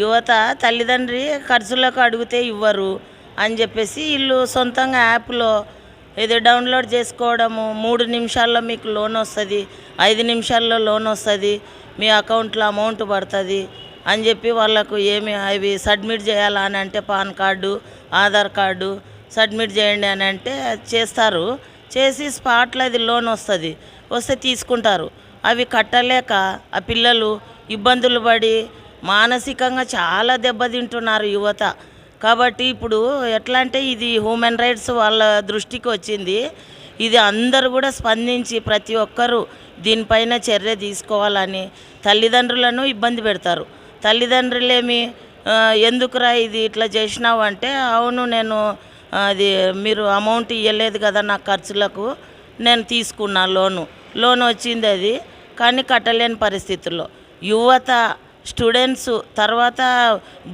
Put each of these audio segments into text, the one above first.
యువత తల్లిదండ్రి ఖర్చులకు అడిగితే ఇవ్వరు అని చెప్పేసి వీళ్ళు సొంతంగా యాప్లో ఇది డౌన్లోడ్ చేసుకోవడము మూడు నిమిషాల్లో మీకు లోన్ వస్తుంది ఐదు నిమిషాల్లో లోన్ వస్తుంది మీ అకౌంట్లో అమౌంట్ పడుతుంది అని చెప్పి వాళ్ళకు ఏమి అవి సబ్మిట్ చేయాలా అని అంటే PAN card Aadhaar card submit చేయండి అని అంటే చేస్తారు. చేసి స్పాట్లో అది లోన్ వస్తుంది వస్తే తీసుకుంటారు. అవి కట్టలేక ఆ పిల్లలు ఇబ్బందులు పడి మానసికంగా చాలా దెబ్బతింటున్నారు యువత. కాబట్టి ఇప్పుడు ఎట్లా అంటే ఇది హ్యూమన్ రైట్స్ వాళ్ళ దృష్టికి వచ్చింది. ఇది అందరు కూడా స్పందించి ప్రతి ఒక్కరూ దీనిపైన చర్య తీసుకోవాలని తల్లిదండ్రులను ఇబ్బంది పెడతారు. తల్లిదండ్రులేమి ఎందుకురా ఇది ఇట్లా చేసినావు? అంటే అవును నేను అది మీరు అమౌంట్ ఇవ్వలేదు కదా నా ఖర్చులకు నేను తీసుకున్నా లోను. లోన్ వచ్చింది అది కానీ కట్టలేని పరిస్థితుల్లో. యువత స్టూడెంట్స్ తర్వాత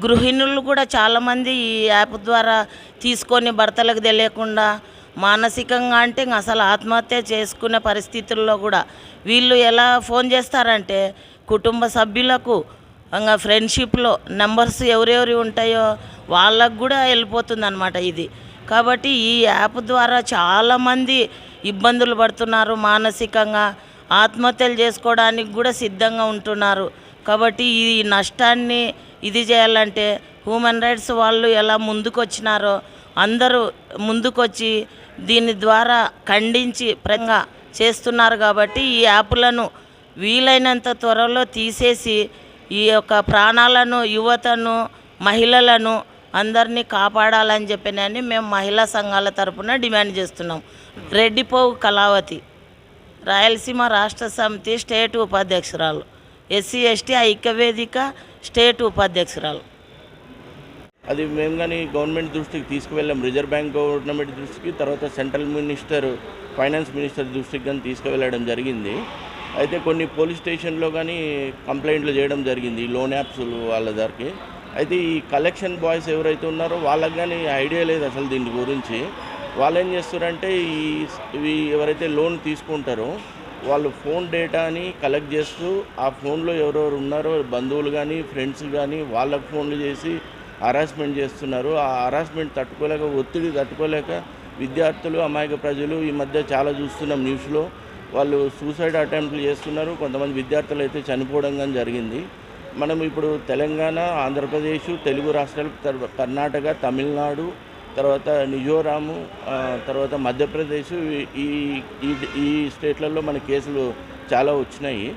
గృహిణులు కూడా చాలామంది ఈ యాప్ ద్వారా తీసుకొని భర్తలకు తెలియకుండా మానసికంగా అంటే ఇంక అసలు ఆత్మహత్య చేసుకునే పరిస్థితుల్లో కూడా వీళ్ళు ఎలా ఫోన్ చేస్తారంటే కుటుంబ సభ్యులకు ఇంకా ఫ్రెండ్షిప్లో నెంబర్స్ ఎవరెవరి ఉంటాయో వాళ్ళకు కూడా వెళ్ళిపోతుంది అనమాట ఇది. కాబట్టి ఈ యాప్ ద్వారా చాలామంది ఇబ్బందులు పడుతున్నారు మానసికంగా ఆత్మహత్యలు చేసుకోవడానికి కూడా సిద్ధంగా ఉంటున్నారు. కాబట్టి ఈ నష్టాన్ని ఇది చేయాలంటే హ్యూమన్ రైట్స్ వాళ్ళు ఎలా ముందుకొచ్చినారో అందరూ ముందుకొచ్చి దీని ద్వారా ఖండించి ప్రంగా చేస్తున్నారు కాబట్టి ఈ యాప్లను వీలైనంత త్వరలో తీసేసి ఈ యొక్క ప్రాణాలను యువతను మహిళలను అందరినీ కాపాడాలని చెప్పినని మేము మహిళా సంఘాల తరపున డిమాండ్ చేస్తున్నాం. రెడ్డిపోవు కళావతి రాయలసీమ రాష్ట్ర సమితి స్టేట్ ఉపాధ్యక్షురాలు. ఎస్సీ ఎస్టీ ఐక్యవేదిక స్టేట్ ఉపాధ్యక్షురాలు. అది మేము కానీ గవర్నమెంట్ దృష్టికి తీసుకువెళ్ళాం. రిజర్వ్ బ్యాంక్ గవర్నమెంట్ దృష్టికి తర్వాత సెంట్రల్ మినిస్టర్ ఫైనాన్స్ మినిస్టర్ దృష్టికి కానీ తీసుకువెళ్ళడం జరిగింది. అయితే కొన్ని పోలీస్ స్టేషన్లో కానీ కంప్లైంట్లు చేయడం జరిగింది ఈ లోన్ యాప్స్ వాళ్ళ దగ్గరికి. అయితే ఈ కలెక్షన్ బాయ్స్ ఎవరైతే ఉన్నారో వాళ్ళకి కానీ ఐడియా లేదు అసలు దీని గురించి. వాళ్ళు ఏం చేస్తారంటే ఈ ఇవి ఎవరైతే లోన్ తీసుకుంటారో వాళ్ళు ఫోన్ డేటాని కలెక్ట్ చేస్తూ ఆ ఫోన్లో ఎవరెవరు ఉన్నారో బంధువులు కానీ ఫ్రెండ్స్ కానీ వాళ్ళకు ఫోన్లు చేసి హరాస్మెంట్ చేస్తున్నారు. ఆ హరాస్మెంట్ తట్టుకోలేక ఒత్తిడి తట్టుకోలేక విద్యార్థులు అమాయక ప్రజలు ఈ మధ్య చాలా చూస్తున్నాం న్యూస్లో. వాళ్ళు సూసైడ్ అటెంప్ట్లు చేస్తున్నారు. కొంతమంది విద్యార్థులు అయితే చనిపోవడం కానీ జరిగింది. మనం ఇప్పుడు తెలంగాణ ఆంధ్రప్రదేశ్ తెలుగు రాష్ట్రాలు కర్ణాటక తమిళనాడు తర్వాత మిజోరాము తర్వాత మధ్యప్రదేశ్ ఈ- ఈ స్టేట్లలో మన కేసులు చాలా వచ్చినాయి.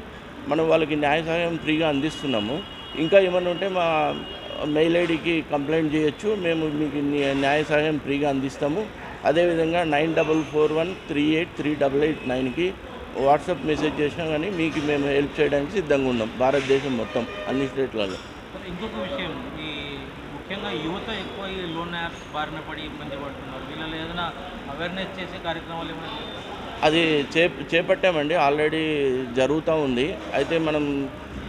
మనం వాళ్ళకి న్యాయ సహాయం ఫ్రీగా అందిస్తున్నాము. ఇంకా ఏమైనా ఉంటే మా మెయిల్ ఐడికి కంప్లైంట్ చేయొచ్చు. మేము మీకు న్యాయ సహాయం ఫ్రీగా అందిస్తాము. అదేవిధంగా nine double four one three eight three double eight నైన్కి వాట్సాప్ మెసేజ్ చేసినా కానీ మీకు మేము హెల్ప్ చేయడానికి సిద్ధంగా ఉన్నాం. భారతదేశం మొత్తం అన్ని స్టేట్లలో. ఇంకొక విషయం ముఖ్యంగా యువత ఎక్కువ ఈ లోన్ యాప్స్ బారిన పడి ఇబ్బంది పడుతున్నారు. వీళ్ళలో ఏదైనా అవేర్నెస్ చేసే కార్యక్రమాలు ఏమైనా అది చే చేపట్టామండి. ఆల్రెడీ జరుగుతూ ఉంది. అయితే మనం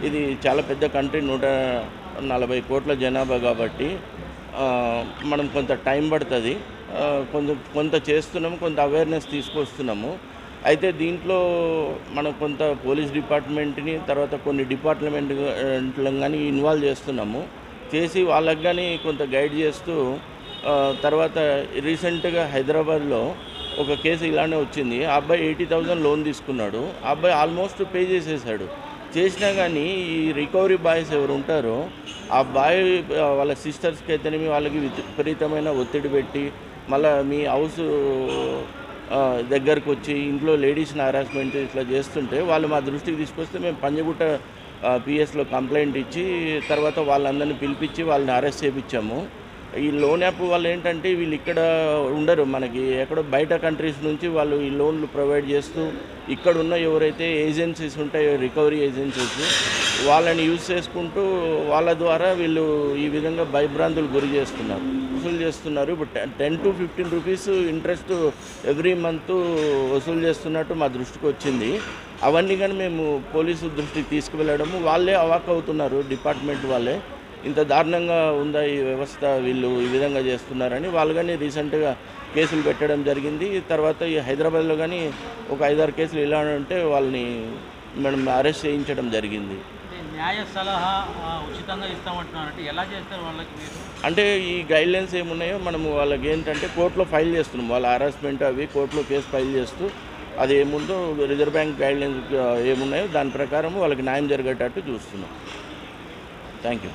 ఇది చాలా పెద్ద కంట్రీ నూట నలభై కోట్ల జనాభా కాబట్టి మనం కొంత టైం పడుతుంది. కొంత కొంత చేస్తున్నాము కొంత అవేర్నెస్ తీసుకొస్తున్నాము. అయితే దీంట్లో మనం కొంత పోలీస్ డిపార్ట్మెంట్ని తర్వాత కొన్ని డిపార్ట్మెంట్లను కానీ ఇన్వాల్వ్ చేస్తున్నాము. చేసి వాళ్ళకి కానీ కొంత గైడ్ చేస్తూ తర్వాత రీసెంట్గా హైదరాబాద్లో ఒక కేసు ఇలానే వచ్చింది. ఆ అబ్బాయి ఎయిటీ థౌజండ్ లోన్ తీసుకున్నాడు. ఆ అబ్బాయి ఆల్మోస్ట్ పే చేసేసాడు. చేసినా కానీ ఈ రికవరీ బాయ్స్ ఎవరు ఉంటారో ఆ బాయ్ వాళ్ళ సిస్టర్స్కి అయితేనేమి వాళ్ళకి విపరీతమైన ఒత్తిడి పెట్టి మళ్ళీ మీ హౌస్ దగ్గరకు వచ్చి ఇంట్లో లేడీస్ని హరాస్మెంట్ ఇట్లా చేస్తుంటే వాళ్ళు మా దృష్టికి తీసుకొస్తే మేము పంజగుట్ట పిఎస్లో కంప్లైంట్ ఇచ్చి తర్వాత వాళ్ళందరినీ పిలిపించి వాళ్ళని అరెస్ట్ చేయించాము ఈ లోన్ యాప్ వాళ్ళు ఏంటంటే వీళ్ళు ఇక్కడ ఉండరు మనకి. ఎక్కడో బయట కంట్రీస్ నుంచి వాళ్ళు ఈ లోన్లు ప్రొవైడ్ చేస్తూ ఇక్కడ ఉన్న ఎవరైతే ఏజెన్సీస్ ఉంటాయో రికవరీ ఏజెన్సీస్ వాళ్ళని యూజ్ చేసుకుంటూ వాళ్ళ ద్వారా వీళ్ళు ఈ విధంగా భయభ్రాంతులు గురి చేస్తున్నారు. వసూలు చేస్తున్నారు. ఇప్పుడు ten to fifteen rupees interest every month వసూలు చేస్తున్నట్టు మా దృష్టికి వచ్చింది. అవన్నీ కానీ మేము పోలీసు దృష్టికి తీసుకువెళ్ళడము. వాళ్ళే అవాక్ అవుతున్నారు డిపార్ట్మెంట్ వాళ్ళే. ఇంత దారుణంగా ఉందా ఈ వ్యవస్థ? వీళ్ళు ఈ విధంగా చేస్తున్నారని వాళ్ళు కానీ రీసెంట్గా కేసులు పెట్టడం జరిగింది. తర్వాత ఈ హైదరాబాద్లో కానీ ఒక ఐదారు కేసులు ఇలా ఉంటే వాళ్ళని మనం అరెస్ట్ చేయించడం జరిగింది. న్యాయ సలహా ఉచితంగా ఇస్తామంటున్నారంటే ఎలా చేస్తారు వాళ్ళకి అంటే ఈ గైడ్లైన్స్ ఏమున్నాయో మనము వాళ్ళకి ఏంటంటే కోర్టులో ఫైల్ చేస్తున్నాం. వాళ్ళ హరాస్మెంట్ అవి కోర్టులో కేసు ఫైల్ చేస్తూ అది ఏముందో రిజర్వ్ బ్యాంక్ గైడ్లైన్స్ ఏమున్నాయో దాని ప్రకారం వాళ్ళకి న్యాయం జరిగేటట్టు చూస్తున్నాం. Thank you